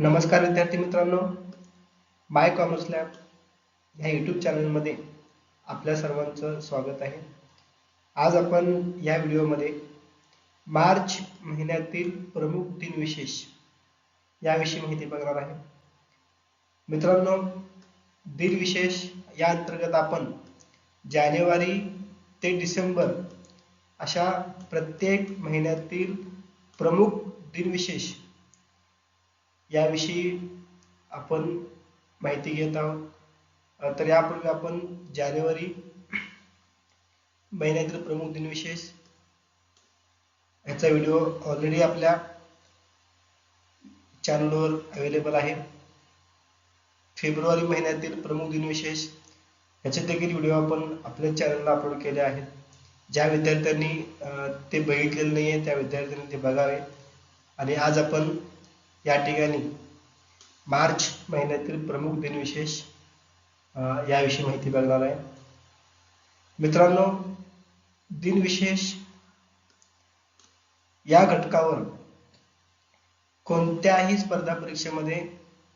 नमस्कार विद्यार्थी मित्रांनो बाय कॉमर्स लॅब ह्या यूट्यूब चॅनलमध्ये आपल्या सर्वांचं स्वागत आहे. आज आपण या व्हिडिओमध्ये मार्च महिन्यातील प्रमुख दिनविशेष याविषयी माहिती बघणार आहे. मित्रांनो दिनविशेष या अंतर्गत आपण जानेवारी ते डिसेंबर अशा प्रत्येक महिन्यातील प्रमुख दिनविशेष याविषयी आपण माहिती घेत आहोत. तर यापूर्वी आपण जानेवारी महिन्यातील प्रमुख दिनविशेष याचा व्हिडिओ ऑलरेडी आपल्या चॅनलवर अवेलेबल आहे. फेब्रुवारी महिन्यातील प्रमुख दिनविशेष याचे देखील व्हिडिओ आपण आपल्या चॅनलला अपलोड केले आहेत. ज्या विद्यार्थ्यांनी ते बघितलेले नाही आहे त्या विद्यार्थ्यांनी ते बघावे. आणि आज आपण या ठिकाणी मार्च महिन्यातील प्रमुख दिनविशेष याविषयी माहिती बघणार आहे. मित्रांनो दिनविशेष या घटकावर कोणत्याही स्पर्धा परीक्षेमध्ये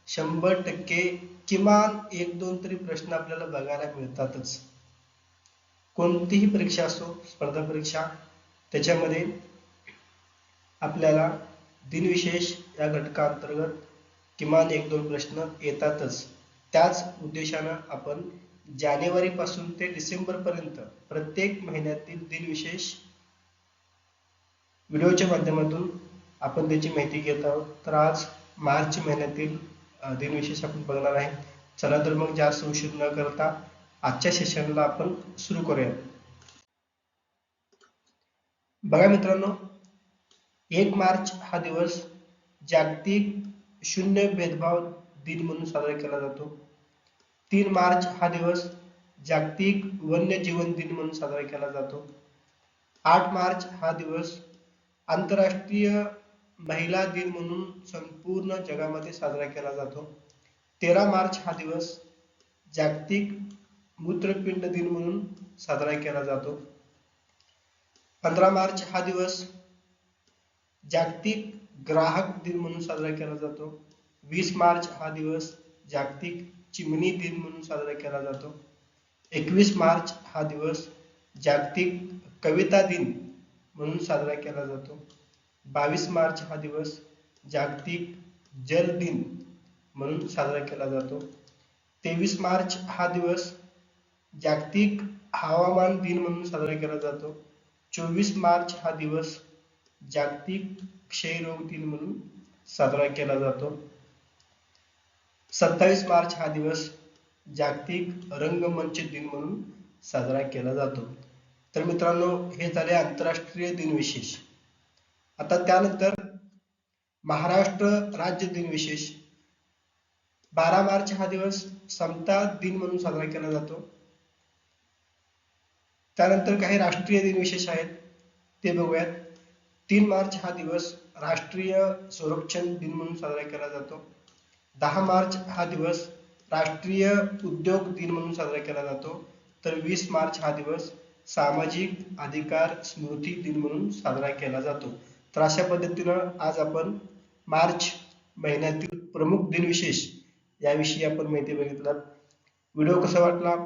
शंभर टक्के किमान एक दोन तरी प्रश्न आपल्याला बघायला मिळतातच. कोणतीही परीक्षा असो स्पर्धा परीक्षा त्याच्यामध्ये आपल्याला दिनविशेष या घटकांतर्गत किमान एक दोन प्रश्न येतातच. त्याच उद्देशानं आपण जानेवारी पासून ते डिसेंबर पर्यंत प्रत्येक महिन्यातील दिनविशेष व्हिडिओच्या माध्यमातून आपण त्याची माहिती घेत आहोत. तर आज मार्च महिन्यातील दिनविशेष आपण बघणार आहे. चला तर मग जास्त उशीर न करता आजच्या सेशनला आपण सुरू करूया. बघा मित्रांनो एक मार्च हा दिवस जागतिक शून्य भेदभाव दिन म्हणून साजरा केला जातो. तीन मार्च हा दिवस जागतिक वन्यजीवन दिन म्हणून साजरा केला जातो. आठ मार्च हा दिवस आंतरराष्ट्रीय महिला दिन म्हणून संपूर्ण जगामध्ये साजरा केला जातो. तेरा मार्च हा दिवस जागतिक मूत्रपिंड दिन म्हणून साजरा केला जातो. पंधरा मार्च हा दिवस जागतिक ग्राहक दिन म्हणून साजरा केला जातो. वीस मार्च हा दिवस जागतिक चिमणी दिन म्हणून साजरा केला जातो. एकवीस मार्च हा दिवस जागतिक कविता दिन म्हणून साजरा केला जातो. बावीस मार्च हा दिवस जागतिक जल दिन म्हणून साजरा केला जातो. तेवीस मार्च हा दिवस जागतिक हवामान दिन म्हणून साजरा केला जातो. चोवीस मार्च हा दिवस जागतिक क्षयरोग दिन म्हणून साजरा केला जातो. सत्तावीस मार्च हा दिवस जागतिक रंगमंच दिन म्हणून साजरा केला जातो. तर मित्रांनो हे झाले आंतरराष्ट्रीय दिन विशेष आता त्यानंतर महाराष्ट्र राज्य दिन विशेष बारा मार्च हा दिवस समता दिन म्हणून साजरा केला जातो. त्यानंतर काही राष्ट्रीय दिन विशेष आहेत ते बघूयात. तीन मार्च हा दिवस राष्ट्रीय संरक्षण दिन म्हणून साजरा केला जातो. दहा मार्च हा दिवस राष्ट्रीय उद्योग दिन म्हणून साजरा केला जातो. तर वीस मार्च हा दिवस सामाजिक अधिकार स्मृती दिन म्हणून साजरा केला जातो. तर अशा पद्धतीनं आज आपण मार्च महिन्यातील प्रमुख दिनविशेष याविषयी आपण माहिती बघितला. व्हिडिओ कसा वाटला?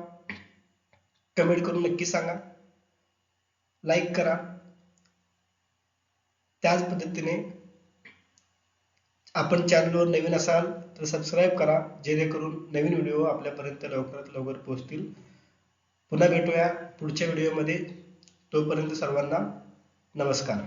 कमेंट करून नक्की सांगा. लाईक करा. त्याच पद्धतीने आपण चॅनलवर नवीन असाल तर सबस्क्राईब करा जेणेकरून नवीन व्हिडिओ आपल्यापर्यंत लवकरात लवकर पोहोचतील. पुन्हा भेटूया पुढच्या व्हिडिओमध्ये तोपर्यंत सर्वांना नमस्कार.